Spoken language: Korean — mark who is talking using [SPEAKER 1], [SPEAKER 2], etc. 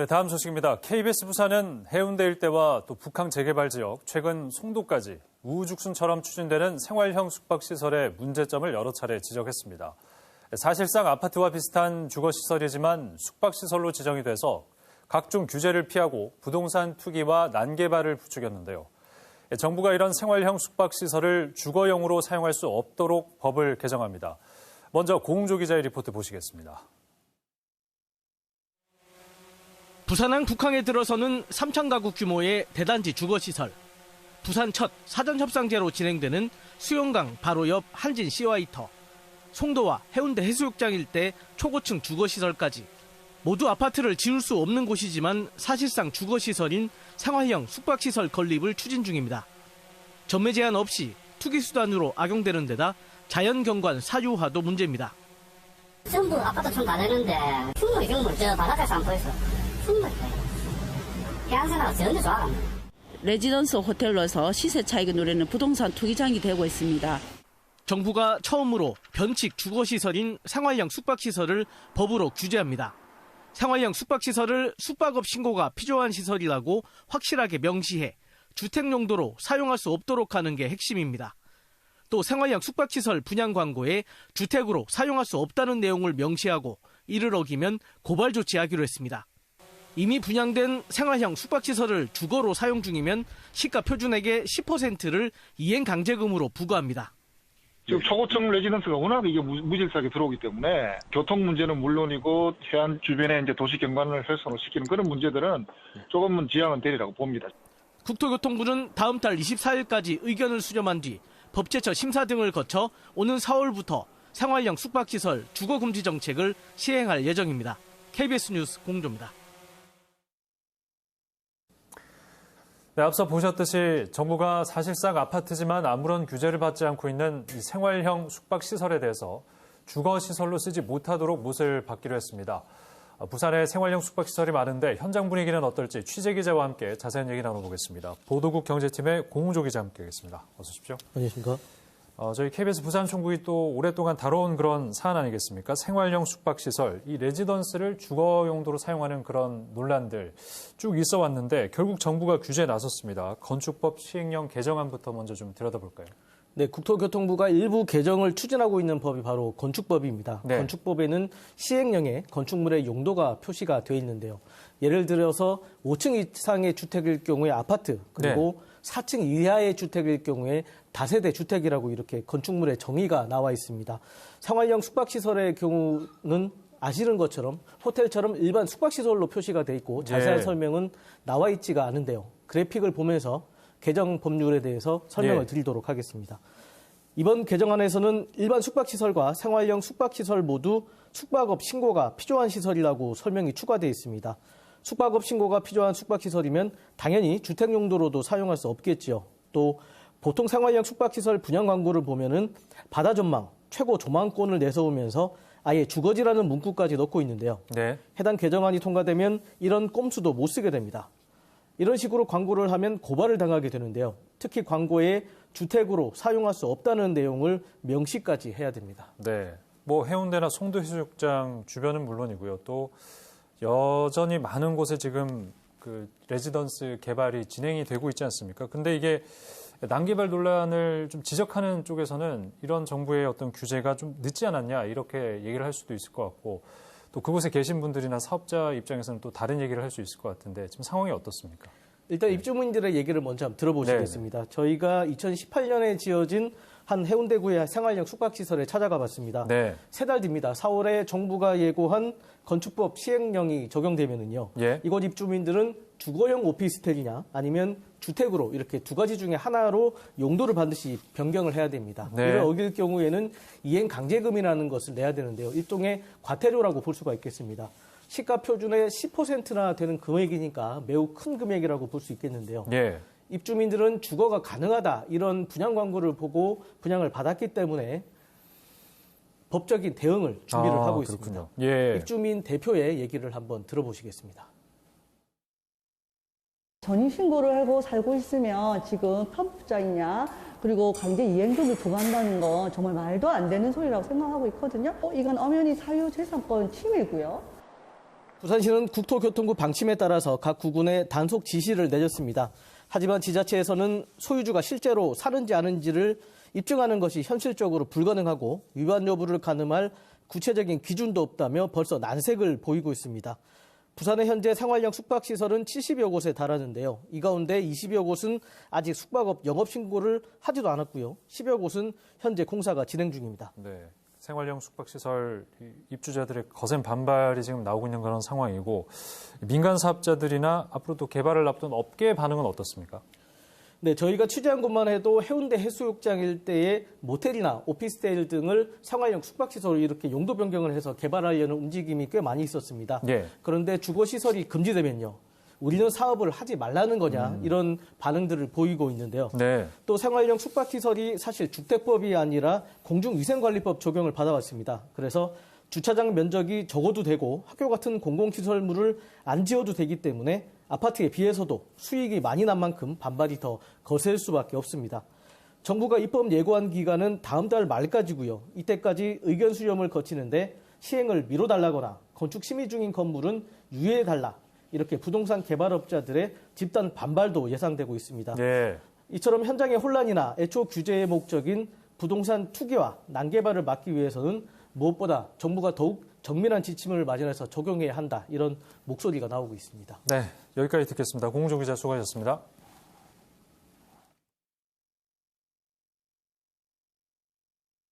[SPEAKER 1] 네, 다음 소식입니다. KBS 부산은 해운대 일대와 또 북한 재개발 지역, 최근 송도까지 우후죽순처럼 추진되는 생활형 숙박시설의 문제점을 여러 차례 지적했습니다. 사실상 아파트와 비슷한 주거시설이지만 숙박시설로 지정이 돼서 각종 규제를 피하고 부동산 투기와 난개발을 부추겼는데요. 정부가 이런 생활형 숙박시설을 주거용으로 사용할 수 없도록 법을 개정합니다. 먼저 공조 기자의 리포트 보시겠습니다.
[SPEAKER 2] 부산항 북항에 들어서는 3천 가구 규모의 대단지 주거시설. 부산 첫 사전협상제로 진행되는 수영강 바로 옆 한진 시와이터. 송도와 해운대 해수욕장 일대 초고층 주거시설까지. 모두 아파트를 지을 수 없는 곳이지만 사실상 주거시설인 생활형 숙박시설 건립을 추진 중입니다. 전매 제한 없이 투기수단으로 악용되는 데다 자연경관 사유화도 문제입니다.
[SPEAKER 3] 전부 아파트촌 다 되는데 충분히 경물 저 바닷가에서 안 보였어.
[SPEAKER 4] 레지던스 호텔로서 시세 차익을 누리는 부동산 투기장이 되고 있습니다.
[SPEAKER 2] 정부가 처음으로 변칙 주거시설인 생활형 숙박시설을 법으로 규제합니다. 생활형 숙박시설을 숙박업 신고가 필요한 시설이라고 확실하게 명시해 주택 용도로 사용할 수 없도록 하는 게 핵심입니다. 또 생활형 숙박시설 분양 광고에 주택으로 사용할 수 없다는 내용을 명시하고 이를 어기면 고발 조치하기로 했습니다. 이미 분양된 생활형 숙박시설을 주거로 사용 중이면 시가 표준액의 10%를 이행 강제금으로 부과합니다.
[SPEAKER 5] 지금 초고층 레지던스가 워낙 이게 무- 무질서하게 들어오기 때문에 교통 문제는 물론이고 해안 주변에 이제 도시 경관을 훼손을 시키는 그런 문제들은 조금은 지양은 되리라고 봅니다.
[SPEAKER 2] 국토교통부는 다음 달 24일까지 의견을 수렴한 뒤 법제처 심사 등을 거쳐 오는 4월부터 생활형 숙박시설 주거금지 정책을 시행할 예정입니다. KBS 뉴스 공조입니다.
[SPEAKER 1] 네, 앞서 보셨듯이 정부가 사실상 아파트지만 아무런 규제를 받지 않고 있는 이 생활형 숙박시설에 대해서 주거시설로 쓰지 못하도록 못을 받기로 했습니다. 어, 부산에 생활형 숙박시설이 많은데 현장 분위기는 어떨지 취재 기자와 함께 자세한 얘기 나눠보겠습니다. 보도국 경제팀의 공우조 기자 함께하겠습니다. 어서 오십시오.
[SPEAKER 2] 안녕하십니까?
[SPEAKER 1] 어, 저희 KBS 부산 총국이 또 오랫동안 다뤄온 그런 사안 아니겠습니까? 생활형 숙박시설, 이 레지던스를 주거 용도로 사용하는 그런 논란들 쭉 있어 왔는데 결국 정부가 규제에 나섰습니다. 건축법 시행령 개정안부터 먼저 좀 들여다볼까요?
[SPEAKER 6] 네, 국토교통부가 일부 개정을 추진하고 있는 법이 바로 건축법입니다.
[SPEAKER 1] 네.
[SPEAKER 6] 건축법에는 시행령에 건축물의 용도가 표시가 되어 있는데요. 예를 들어서 5층 이상의 주택일 경우에 아파트, 그리고 4층 이하의 주택일 경우에 다세대 주택이라고 이렇게 건축물의 정의가 나와 있습니다. 생활형 숙박시설의 경우는 아시는 것처럼 호텔처럼 일반 숙박시설로 표시가 돼 있고 자세한
[SPEAKER 1] 예.
[SPEAKER 6] 설명은 나와 있지가 않은데요. 그래픽을 보면서 개정 법률에 대해서 설명을
[SPEAKER 1] 예.
[SPEAKER 6] 드리도록 하겠습니다. 이번 개정안에서는 일반 숙박시설과 생활형 숙박시설 모두 숙박업 신고가 필요한 시설이라고 설명이 추가되어 있습니다. 숙박업 신고가 필요한 숙박시설이면 당연히 주택 용도로도 사용할 수 없겠지요. 또 보통 생활형 숙박시설 분양 광고를 보면은 바다 전망, 최고 조망권을 내세우면서 아예 주거지라는 문구까지 넣고 있는데요.
[SPEAKER 1] 네.
[SPEAKER 6] 해당 개정안이 통과되면 이런 꼼수도 못 쓰게 됩니다. 이런 식으로 광고를 하면 고발을 당하게 되는데요. 특히 광고에 주택으로 사용할 수 없다는 내용을 명시까지 해야 됩니다.
[SPEAKER 1] 네. 뭐 해운대나 송도 해수욕장 주변은 물론이고요. 또 여전히 많은 곳에 지금 그 레지던스 개발이 진행이 되고 있지 않습니까? 근데 이게 난개발 논란을 좀 지적하는 쪽에서는 이런 정부의 어떤 규제가 좀 늦지 않았냐 이렇게 얘기를 할 수도 있을 것 같고 또 그곳에 계신 분들이나 사업자 입장에서는 또 다른 얘기를 할 수 있을 것 같은데 지금 상황이 어떻습니까?
[SPEAKER 6] 일단 입주민들의 얘기를 먼저 한번 들어보시겠습니다. 저희가 2018년에 지어진 한 해운대구의 생활형 숙박시설에 찾아가 봤습니다.
[SPEAKER 1] 네.
[SPEAKER 6] 세달 뒤입니다. 4월에 정부가 예고한 건축법 시행령이 적용되면은요.
[SPEAKER 1] 예.
[SPEAKER 6] 이곳 입주민들은 주거용 오피스텔이냐 아니면 주택으로 이렇게 두 가지 중에 하나로 용도를 반드시 변경을 해야 됩니다.
[SPEAKER 1] 네.
[SPEAKER 6] 이를 어길 경우에는 이행 강제금이라는 것을 내야 되는데요. 일종의 과태료라고 볼 수가 있겠습니다. 시가 표준의 10%나 되는 금액이니까 매우 큰 금액이라고 볼 수 있겠는데요.
[SPEAKER 1] 예.
[SPEAKER 6] 입주민들은 주거가 가능하다 이런 분양 광고를 보고 분양을 받았기 때문에 법적인 대응을 준비를
[SPEAKER 1] 아,
[SPEAKER 6] 하고
[SPEAKER 1] 그렇군요.
[SPEAKER 6] 있습니다.
[SPEAKER 1] 예.
[SPEAKER 6] 입주민 대표의 얘기를 한번 들어보시겠습니다.
[SPEAKER 7] 전입신고를 하고 살고 있으면 지금 편법자이냐 그리고 강제 이행금을 부과한다는 건 정말 말도 안 되는 소리라고 생각하고 있거든요. 어, 이건 엄연히 사유재산권 침해고요.
[SPEAKER 6] 부산시는 국토교통부 방침에 따라서 각 구군에 단속 지시를 내렸습니다. 하지만 지자체에서는 소유주가 실제로 사는지 아는지를 입증하는 것이 현실적으로 불가능하고 위반 여부를 가늠할 구체적인 기준도 없다며 벌써 난색을 보이고 있습니다. 부산의 현재 생활형 숙박시설은 70여 곳에 달하는데요. 이 가운데 20여 곳은 아직 숙박업 영업신고를 하지도 않았고요. 10여 곳은 현재 공사가 진행 중입니다.
[SPEAKER 1] 네. 생활형 숙박시설 입주자들의 거센 반발이 지금 나오고 있는 그런 상황이고 민간 사업자들이나 앞으로 또 개발을 앞둔 업계의 반응은 어떻습니까?
[SPEAKER 6] 네, 저희가 취재한 것만 해도 해운대 해수욕장 일대의 모텔이나 오피스텔 등을 생활형 숙박시설로 이렇게 용도 변경을 해서 개발하려는 움직임이 꽤 많이 있었습니다.
[SPEAKER 1] 예.
[SPEAKER 6] 그런데 주거시설이 금지되면요. 우리는 사업을 하지 말라는 거냐
[SPEAKER 1] 음.
[SPEAKER 6] 이런 반응들을 보이고 있는데요.
[SPEAKER 1] 네.
[SPEAKER 6] 또 생활형 숙박시설이 사실 주택법이 아니라 공중위생관리법 적용을 받아왔습니다. 그래서 주차장 면적이 적어도 되고 학교 같은 공공시설물을 안 지어도 되기 때문에 아파트에 비해서도 수익이 많이 난 만큼 반발이 더 거셀 수밖에 없습니다. 정부가 입법 예고한 기간은 다음 달 말까지고요. 이때까지 의견 수렴을 거치는데 시행을 미뤄달라거나 건축 심의 중인 건물은 유예해달라 이렇게 부동산 개발업자들의 집단 반발도 예상되고 있습니다.
[SPEAKER 1] 예.
[SPEAKER 6] 이처럼 현장의 혼란이나 애초 규제의 목적인 부동산 투기와 난개발을 막기 위해서는 무엇보다 정부가 더욱 정밀한 지침을 마련해서 적용해야 한다 이런 목소리가 나오고 있습니다.
[SPEAKER 1] 네. 여기까지 듣겠습니다. 공종 기자 수고하셨습니다.